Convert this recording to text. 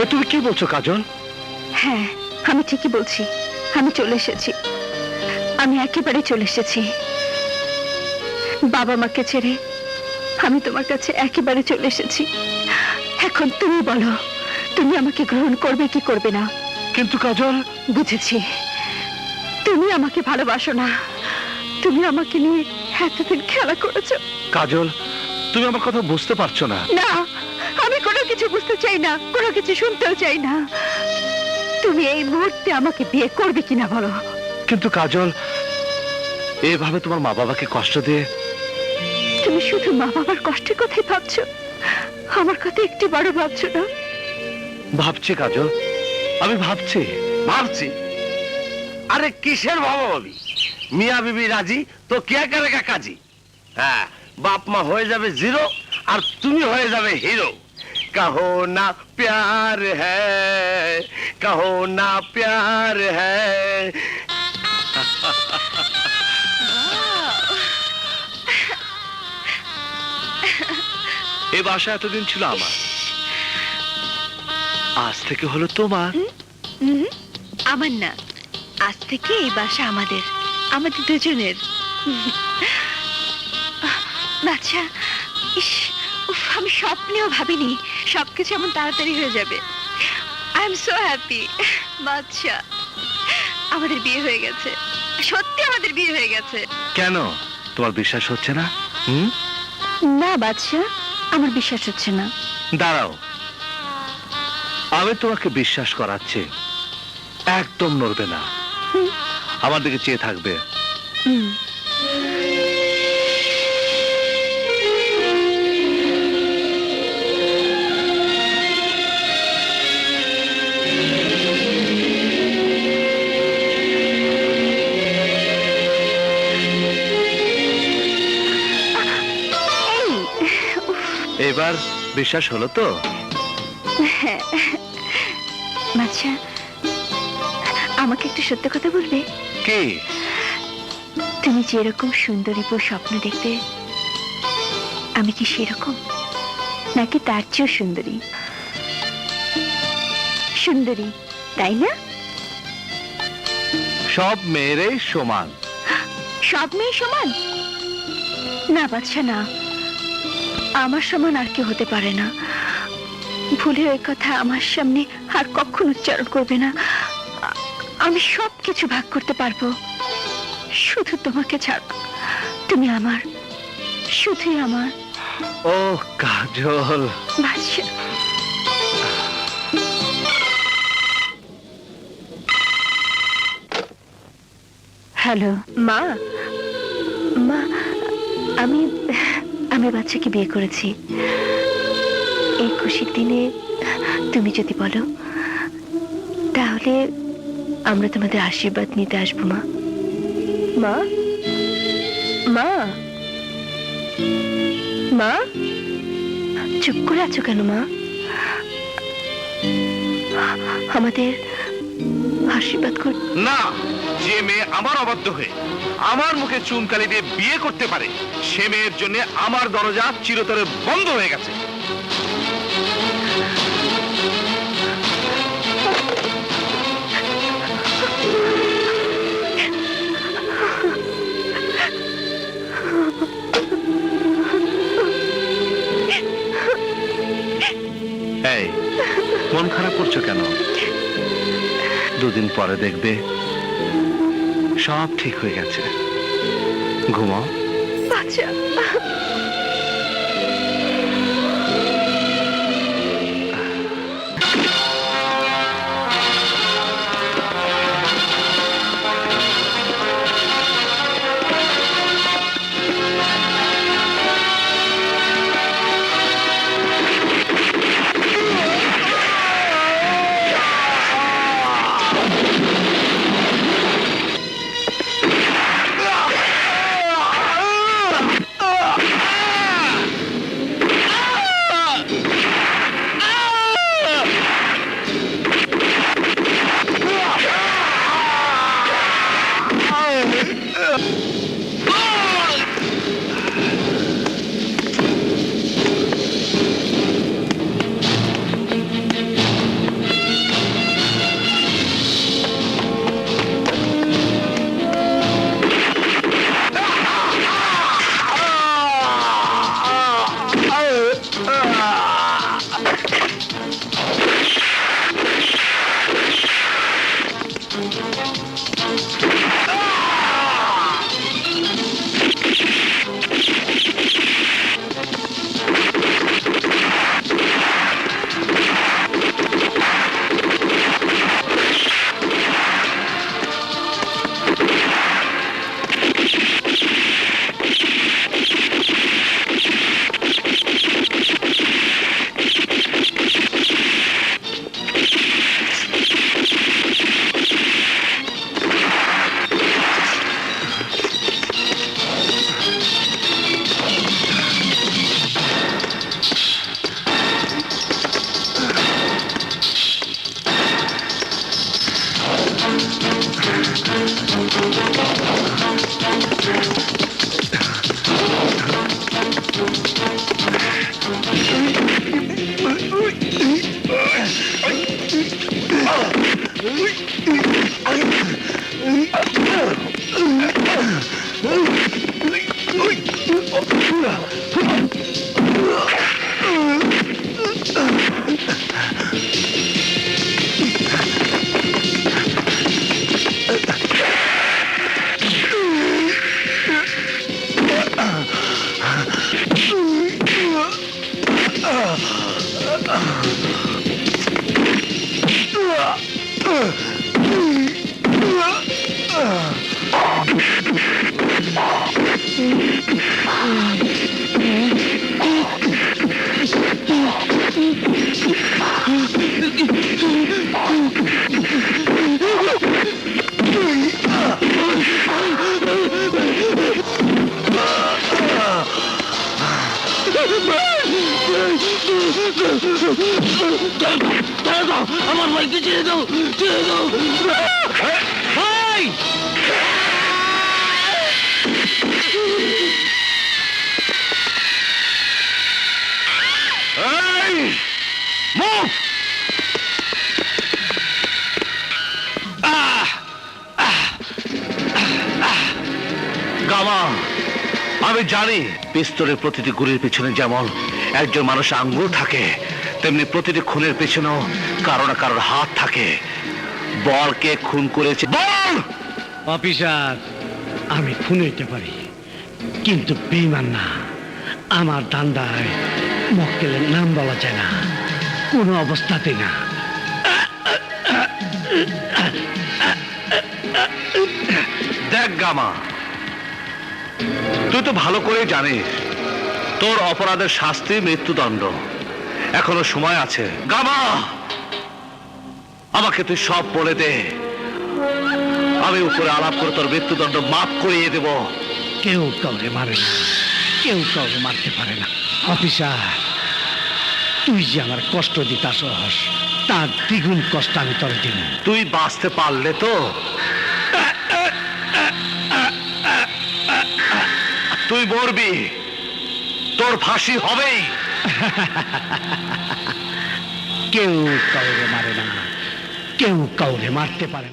এ তুমি কি বলছো কাজল? হ্যাঁ আমি ঠিকই বলছি। আমি চলে এসেছি। আমি একেবারে চলে এসেছি। বাবা মাকে ছেড়ে আমি তোমার কাছে একেবারে চলে এসেছি। এখন তুমি বলো তুমি আমাকে গ্রহণ করবে কি করবে না? কিন্তু কাজল বুঝেছি। তুমি আমাকে ভালোবাসো না। তুমি আমাকে নিয়ে এতদিন খেলা করেছ। কাজল তুমি আমার কথা বুঝতে পারছ না। না। কিছু বুঝতে চাই না কোনো কিছু শুনতেও চাই না। তুমি এই মুহূর্তে আমাকে বিয়ে করবে কিনা বলো? কিন্তু কাজল এভাবে তোমার মা বাবাকে কষ্ট দিয়ে তুমি শুধু মা বাবার কষ্টের কথাই ভাবছ? আমার কথা একটু বড় ভাবছ না? ভাবছি কাজল আমি ভাবছি। ভাবছি? আরে কিসের ভাবা ভাবি মিয়া বিবি রাজি তো কে করেগা কাজী? হ্যাঁ বাপ মা হয়ে যাবে জিরো আর তুমি হয়ে যাবে হিরো। কহো না প্যার হ্যায় কহো না প্যার হ্যায় এ বাসা এতদিন ছিল আমার। আজ থেকে হলো তোমার। আমার না। আজ থেকে এই বাসা আমাদের। আমাদের দুজনের। বাচ্চা ইস উফ, আমি স্বপ্নেও ভাবিনি সবকিছু এমন তাড়াতাড়ি হয়ে যাবে। আই এম সো হ্যাপি বাচ্চা আমাদের বিয়ে হয়ে গেছে। সত্যি আমাদের বিয়ে হয়ে গেছে। কেন? তোমার বিশ্বাস হচ্ছে না? হুম? না বাচ্চা আমার বিশ্বাস হচ্ছে না। দাঁড়াও। আমি তোমাকে বিশ্বাস করাচ্ছি। একদম নড়বে না। আমার দিকে চেয়ে থাকবে। হুম। এবার বিশ্বাস হলো তো? বাচ্চা আমাকে একটু সত্য কথা বলবে? কি? তুমি যেরকম সুন্দরী বউ স্বপ্ন দেখবে আমি কি সেরকম? নাকি তার চেয়েও সুন্দরী? সুন্দরী তাই না? সব মেয়েরাই সমান। সব মেয়ে সমান? না বাচ্চা না। আমার সমান আর কেউ হতে পারে না। ভুলে ওই কথা আমার সামনে আর কখন উচ্চারণ করবে না। আমি সব কিছু ভাগ করতে পারব। শুধু তোমাকে ছাড়া। তুমি আমার। শুধুই আমার। ও কাজল। বাচ্চা হ্যালো। মা। মা আমি আমি বাচ্চাকে বিয়ে করেছি। এই খুশির দিনে তুমি যদি বলো, তাহলে আমরা তোমাদের আশীর্বাদ নিতে আসব, মা। মা? মা? মা? চুপ করে আছো কেন, মা? আমাদের আশীর্বাদ কর না! যে মেয়ে আমার অবাধ্য হয়ে আমার মুখে চুনকালি দিয়ে বিয়ে করতে পারে, সে মেয়ের জন্য আমার দরজা চিরতরে বন্ধ হয়ে গেছে। মন খারাপ করছ কেন? দুদিন পরে দেখবে সব ঠিক হয়ে গেছে। ঘুমাও। বাচ্চা Ugh! আমার ভাইকে ছেড়ে দাও ছেড়ে দাও। ভাই! এই মুভ গামা আমি জানি পিস্তলের প্রতিটি গুলির পিছনে যেমন একজন মানুষ আঙ্গুল থাকে, তেমনি প্রতিটি খুনের পেছনেও কারও না কারোর হাত থাকে। বলকে খুন করেছে বল! অফিসার আমি খুন হইতে পারি, কিন্তু বেইমান না। আমার দান্দায় মক্কেলের নাম বলা যায় না, কোনো অবস্থাতে না। দেখ গামা, তুই তো ভালো করে জানিস, তোর অপরাধের শাস্তি মৃত্যুদণ্ড। এখনও সময় আছে। গামা, আমাকে তুই সব বলে দে। আমি উপরে আলাপ করে তোর মৃত্যুদণ্ড মাফ করিয়ে দেব। কেউ কাউরে মারে না কেউ কাউরে মারতে পারে না। অফিসার তুই যে আমার কষ্ট দিতাস তার দ্বিগুণ কষ্ট আমি তোর দিব। তুই বাঁচতে পারলে তো। তুই মরবি। তোর ফাঁসি হবেই। কেউ কাউরে মারে না কেউ কাউরে মারতে পারে না।